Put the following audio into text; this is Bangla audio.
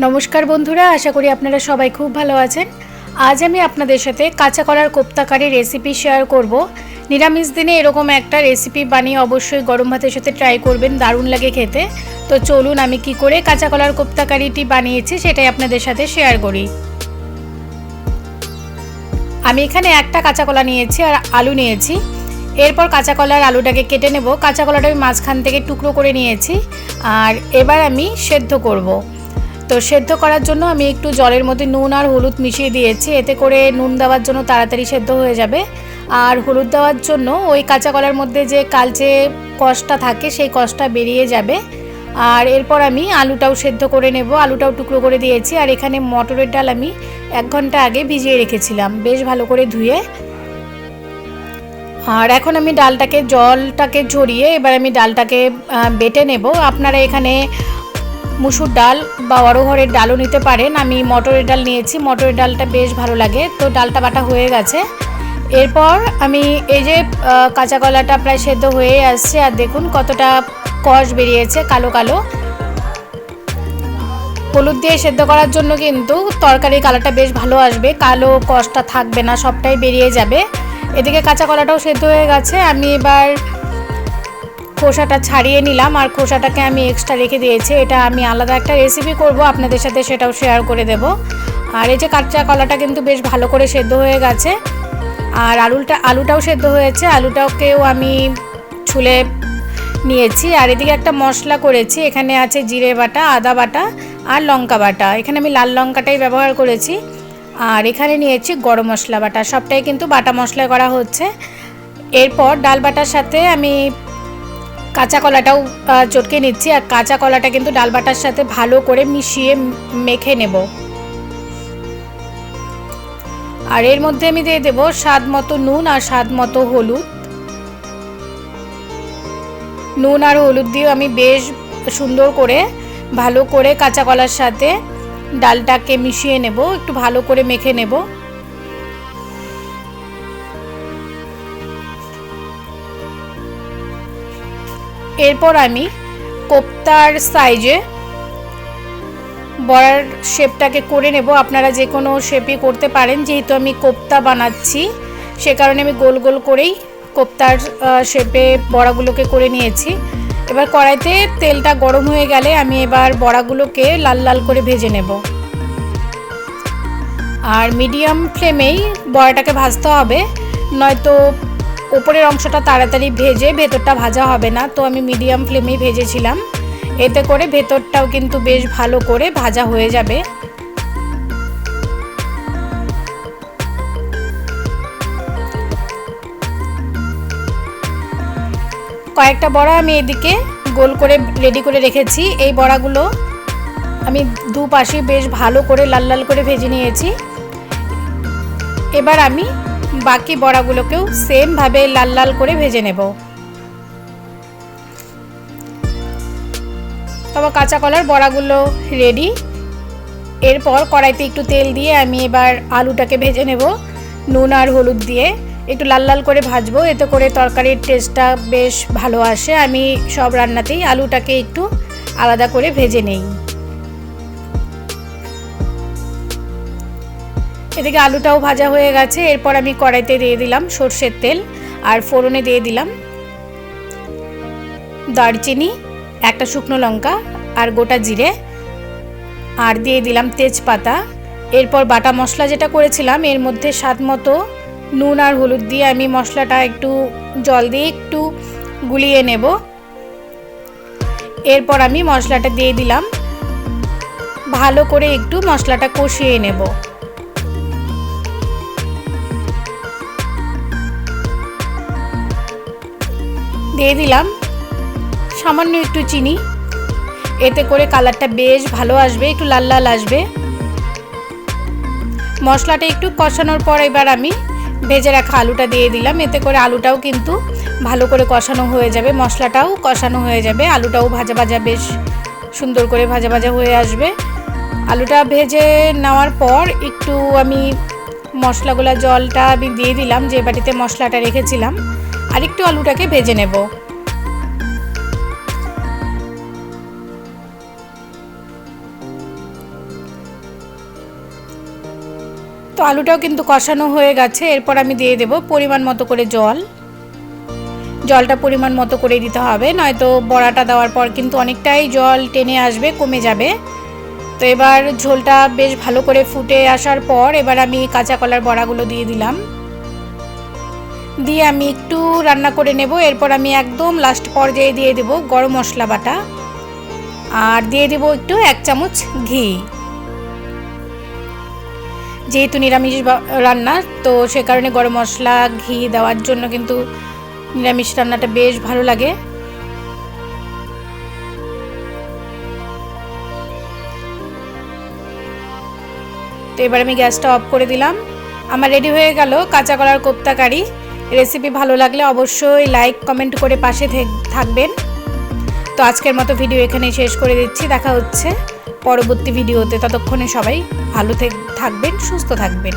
নমস্কার বন্ধুরা, আশা করি আপনারা সবাই খুব ভালো আছেন। আজ আমি আপনাদের সাথে কাঁচা কলার কোপ্তাকারি রেসিপি শেয়ার করব। নিরামিষ দিনে এরকম একটা রেসিপি বানিয়ে অবশ্যই গরম ভাতের সাথে ট্রাই করবেন, দারুণ লাগে খেতে। তো চলুন আমি কি করে কাঁচা কলার কোপ্তাকারিটি বানিয়েছি সেটাই আপনাদের সাথে শেয়ার করি। আমি এখানে একটা কাঁচা কলা নিয়েছি আর আলু নিয়েছি। এরপর কাঁচা কলার আলুটাকে কেটে নেব। কাঁচা কলাটা আমি মাঝখান থেকে টুকরো করে নিয়েছি। আর এবার আমি সেদ্ধ করব। তো সেদ্ধ করার জন্য আমি একটু জলের মধ্যে নুন আর হলুদ মিশিয়ে দিয়েছি। এতে করে নুন দেওয়ার জন্য তাড়াতাড়ি সেদ্ধ হয়ে যাবে। আর হলুদ দেওয়ার জন্য ওই কাঁচা কলার মধ্যে যে কালচে কষটা থাকে, সেই কষটা বেরিয়ে যাবে। আর এরপর আমি আলুটাও সেদ্ধ করে নেব। আলুটাও টুকরো করে দিয়েছি। আর এখানে মটরের ডাল আমি এক ঘণ্টা আগে ভিজিয়ে রেখেছিলাম। বেশ ভালো করে ধুয়ে। আর এখন আমি ডালটাকে, জলটাকে ঝরিয়ে এবার আমি ডালটাকে বেটে নেব। আপনারা এখানে মুসুর ডাল বা অরহরের ডালও নিতে পারেন। আমি মটরের ডাল নিয়েছি, মটরের ডালটা বেশ ভালো লাগে। তো ডালটা বাটা হয়ে গেছে। এরপর আমি এই যে কাঁচা কলাটা প্রায় সেদ্ধ হয়ে আসছে। আর দেখুন কতটা কষ বেরিয়েছে, কালো কালো। হলুদ দিয়ে সেদ্ধ করার জন্য কিন্তু তরকারির কালারটা বেশ ভালো আসবে। কালো কষটা থাকবে না, সবটাই বেরিয়ে যাবে। এদিকে কাঁচা কলাটাও সেদ্ধ হয়ে গেছে। আমি এবার খোসাটা ছাড়িয়ে নিলাম আর খোসাটাকে আমি এক্সট্রা রেখে দিয়েছি। এটা আমি আলাদা একটা রেসিপি করব, আপনাদের সাথে সেটাও শেয়ার করে দেব। আর এই যে কাঁচা কলাটা কিন্তু বেশ ভালো করে সেদ্ধ হয়ে গেছে। আর আলুটা, আলুটাও সেদ্ধ হয়েছে। আলুটাকেও আমি ছুলে নিয়েছি। আর এদিকে একটা মশলা করেছি। এখানে আছে জিরে বাটা, আদা বাটা আর লঙ্কা বাটা। এখানে আমি লাল লঙ্কাটাই ব্যবহার করেছি। আর এখানে নিয়েছি গরম মশলা বাটা। সবটাই কিন্তু বাটা মশলা করা হচ্ছে। এরপর ডাল বাটার সাথে আমি কাঁচা কলাটাও চটকে নিচ্ছি আর কাঁচা কলাটা কিন্তু ডাল বাটার সাথে ভালো করে মিশিয়ে মেখে নেব। আর এর মধ্যে আমি দিয়ে দেবো স্বাদ মতো নুন আর স্বাদ মতো হলুদ। নুন আর হলুদ দিয়ে আমি বেশ সুন্দর করে ভালো করে কাঁচা কলার সাথে ডালটাকে মিশিয়ে নেব, একটু ভালো করে মেখে নেব। এরপর আমি কোপ্তার সাইজে বড়ার শেপটাকে করে নেব। আপনারা যে কোনো শেপই করতে পারেন। যেহেতু আমি কোপ্তা বানাচ্ছি, সে কারণে আমি গোল গোল করেই কোপ্তার শেপে বড়াগুলোকে করে নিয়েছি। এবার কড়াইতে তেলটা গরম হয়ে গেলে আমি এবার বড়াগুলোকে লাল লাল করে ভেজে নেব। আর মিডিয়াম ফ্লেমেই বড়াটাকে ভাজতে হবে। নয়তো ওপরের অংশটা তাড়াতাড়ি ভেজে ভেতরটা ভাজা হবে না। তো আমি মিডিয়াম ফ্লেমেই ভেজেছিলাম। এতে করে ভেতরটাও কিন্তু বেশ ভালো করে ভাজা হয়ে যাবে। কয়েকটা বড়া আমি এদিকে গোল করে রেডি করে রেখেছি। এই বড়াগুলো আমি দুপাশে বেশ ভালো করে লাল লাল করে ভেজে নিয়েছি। এবার আমি বাকি বড়াগুলোকেও সেমভাবে লাল লাল করে ভেজে নেব। তবে কাঁচা কলার বড়াগুলো রেডি এরপর কড়াইতে একটু তেল দিয়ে আমি এবার আলুটাকে ভেজে নেব, নুন আর হলুদ দিয়ে। একটু লাল লাল করে ভাজবো, এতে করে তরকারির টেস্টটা বেশ ভালো আসে। আমি সব রান্নাতেই আলুটাকে একটু আলাদা করে ভেজে নেই। এদিকে আলুটাও ভাজা হয়ে গেছে। এরপর আমি কড়াইতে দিয়ে দিলাম সর্ষের তেল আর ফোড়নে দিয়ে দিলাম দারচিনি, একটা শুকনো লঙ্কা আর গোটা জিরে আর দিয়ে দিলাম তেজপাতা। এরপর বাটা মশলা যেটা করেছিলাম, এর মধ্যে স্বাদ মতো নুন আর হলুদ দিয়ে আমি মশলাটা একটু জল দিয়ে একটু গুলিয়ে নেব। এরপর আমি মশলাটা দিয়ে দিলাম, ভালো করে একটু মশলাটা কষিয়ে নেব। দিয়ে দিলাম। সামান্য একটু চিনি। এতে করে কালারটা বেশ ভালো আসবে, একটু লাল লাল আসবে। মশলাটা একটু কষানোর পর এবার আমি ভেজে রাখা আলুটা দিয়ে দিলাম। এতে করে আলুটাও কিন্তু ভালো করে কষানো হয়ে যাবে। মশলাটাও কষানো হয়ে যাবে। আলুটাও ভাজা ভাজা বেশ সুন্দর করে ভাজা ভাজা হয়ে আসবে। আলুটা ভেজে নেওয়ার পর একটু আমি মশলাগুলা জলটা আমি দিয়ে দিলাম। যে বাটিতে মশলাটা রেখেছিলাম আরেকটু আলুটাকে ভেজে নেব। তো আলুটাও কিন্তু কষানো হয়ে গেছে, এরপর আমি দিয়ে দেব পরিমাণ মতো করে জল। জলটা পরিমাণ মতো করে দিতে হবে, নয়তো বড়াটা দেওয়ার পর কিন্তু অনেকটাই জল টেনে আসবে, কমে যাবে। তো এবার ঝোলটা বেশ ভালো করে ফুটে আসার পর এবার আমি কাঁচা কলার বড়াগুলো দিয়ে দিলাম। দিয়ে আমি একটু রান্না করে নেব, এরপর আমি একদম লাস্ট পর্যায়ে দিয়ে দেব গরম মশলা বাটা। আর দিয়ে দেব একটু এক চামচ ঘি। যেহেতু নিরামিষ রান্না, তো সে কারণে গরম মশলা, ঘি দেওয়ার জন্য কিন্তু নিরামিষ রান্নাটা বেশ ভালো লাগে। তো এবার আমি গ্যাসটা অফ করে দিলাম। আমার রেডি হয়ে গেল কাঁচা কলার কোপ্তা কারি রেসিপি ভালো লাগলে অবশ্যই লাইক, কমেন্ট করে পাশে থাকবেন। তো আজকের মতো ভিডিও এখানে শেষ করে দিচ্ছি। দেখা হচ্ছে পরবর্তী ভিডিওতে। ততক্ষণে সবাই ভালো থাকবেন, সুস্থ থাকবেন।